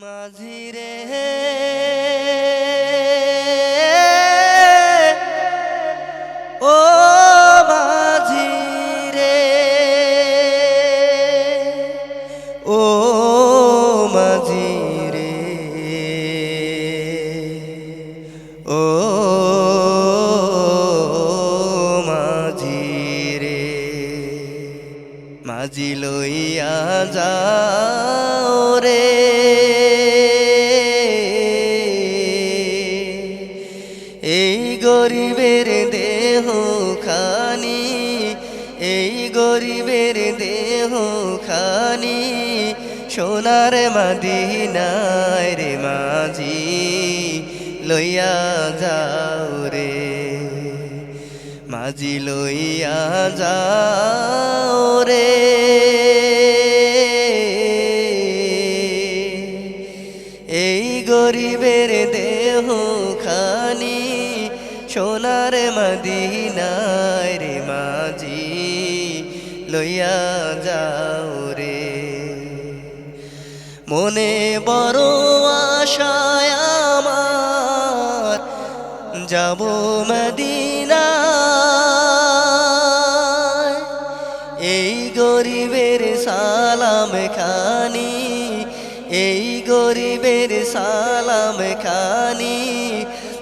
মাঝিরে। ও মাঝিরে। ও মাঝিরে। ও মাঝিরে। মাঝি লইয়া যাও রে। গরিবের দেহ খানি, এই গরিবের দেহ খানি, সোনার মাদিনায় রে মাঝি, লইয়া যাও রে। মাঝি লইয়া যাও রে। এই গরিবের দেহ খানি সোনার মদিনায় রে মাঝি, লইয়া যাও রে। মনে বড় আশায় আমার যাব মদিনা এই গরিবের সালাম খানি, এই গরিবের সালাম খানি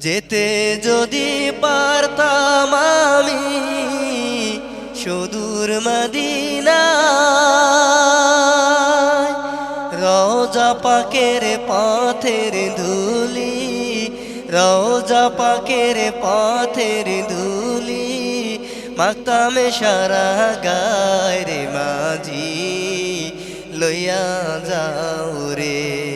যেতে যদি পারতাম আমি সুদূর মদিনা রোজা পাকের পথের ধুলি রোজা পাকের পথের ধুলি মাতামে সারা গায় রে মাঝি, লইয়া যাও রে।